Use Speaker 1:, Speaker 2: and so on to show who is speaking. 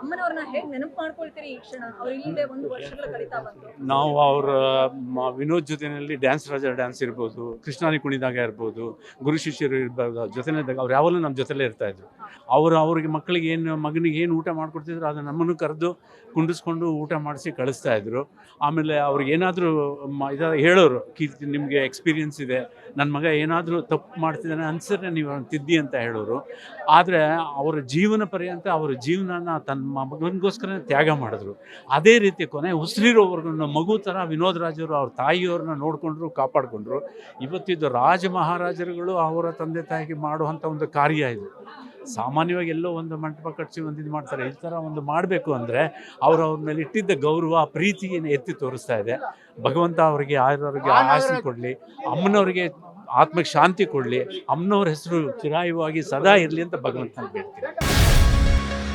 Speaker 1: ಅಮ್ಮನವ್ರನ್ನ ಹೇಗೆ ನೆನಪು ಮಾಡ್ಕೊಳ್ತೀರಿ ಈ ಕ್ಷಣ? ಅವ್ರ ಒಂದು ವರ್ಷಗಳ ಕಲಿತಾ ಬಂತು
Speaker 2: ನಾವು ಅವರ ವಿನೋದ್ ಜೊತೆಯಲ್ಲಿ ಡ್ಯಾನ್ಸ್ ರಾಜ ಡ್ಯಾನ್ಸ್ ಇರ್ಬೋದು ಕೃಷ್ಣಾನಿ ಕುಣಿದಾಗ ಇರ್ಬೋದು ಗುರು ಶಿಷ್ಯರು ಇರ್ಬೋದು ಇದ್ದಾಗ ಅವ್ರು ಯಾವಾಗಲೂ ನಮ್ಮ ಜೊತೆಲೇ ಇರ್ತಾ ಇದ್ರು. ಅವರು ಅವ್ರಿಗೆ ಮಕ್ಕಳಿಗೆ ಏನು ಮಗನಿಗೆ ಏನು ಊಟ ಮಾಡ್ಕೊಡ್ತಿದ್ರು ಅದನ್ನು ನಮ್ಮನ್ನು ಕರೆದು ಕುಂಡಿಸ್ಕೊಂಡು ಊಟ ಮಾಡಿಸಿ ಕಳಿಸ್ತಾ ಇದ್ರು. ಆಮೇಲೆ ಅವ್ರಿಗೆ ಏನಾದರೂ ಇದ ಹೇಳೋರು ಕೀರ್ತಿ ನಿಮಗೆ ಎಕ್ಸ್ಪೀರಿಯನ್ಸ್ ಇದೆ ನನ್ನ ಮಗ ಏನಾದರೂ ತಪ್ಪು ಮಾಡ್ತಿದ್ದಾನೆ ಅನ್ಸರ್ನೆ ನೀವು ತಿದ್ದಿ ಅಂತ ಹೇಳೋರು. ಆದರೆ ಅವರ ಜೀವನ ಪರ್ಯಂತ ಅವರ ಜೀವನನ ತನ್ನ ಮಗನಿಗೋಸ್ಕರ ತ್ಯಾಗ ಮಾಡಿದ್ರು. ಅದೇ ರೀತಿ ಕೊನೆ ಉಸಿರಿರೋವರೆಗೂ ಮಗು ಥರ ವಿನೋದ್ ರಾಜರು ಅವ್ರ ತಾಯಿಯವ್ರನ್ನ ನೋಡಿಕೊಂಡ್ರು ಕಾಪಾಡಿಕೊಂಡ್ರು. ಇವತ್ತಿದ್ದು ರಾಜ ಮಹಾರಾಜರುಗಳು ಅವರ ತಂದೆ ತಾಯಿಗೆ ಮಾಡುವಂಥ ಒಂದು ಕಾರ್ಯ ಇದು. ಸಾಮಾನ್ಯವಾಗಿ ಎಲ್ಲೋ ಒಂದು ಮಂಟಪ ಕಟ್ಟಿಸಿ ಒಂದು ಇದು ಮಾಡ್ತಾರೆ. ಈ ಥರ ಒಂದು ಮಾಡಬೇಕು ಅಂದರೆ ಅವರು ಅವ್ರ ಮೇಲೆ ಇಟ್ಟಿದ್ದ ಗೌರವ ಪ್ರೀತಿಯನ್ನು ಎತ್ತಿ ತೋರಿಸ್ತಾ ಇದೆ. ಭಗವಂತ ಅವರಿಗೆ ಆರೋಗ್ಯ ಆಸೆ ಕೊಡಲಿ ಅಮ್ಮನವರಿಗೆ ಆತ್ಮಕ್ಕೆ ಶಾಂತಿ ಕೊಡಲಿ ಅಮ್ಮನವ್ರ ಹೆಸರು ಚಿರಾಯುವಾಗಿ ಸದಾ ಇರಲಿ ಅಂತ ಭಗವಂತನ ಬೇಡ್ತೀನಿ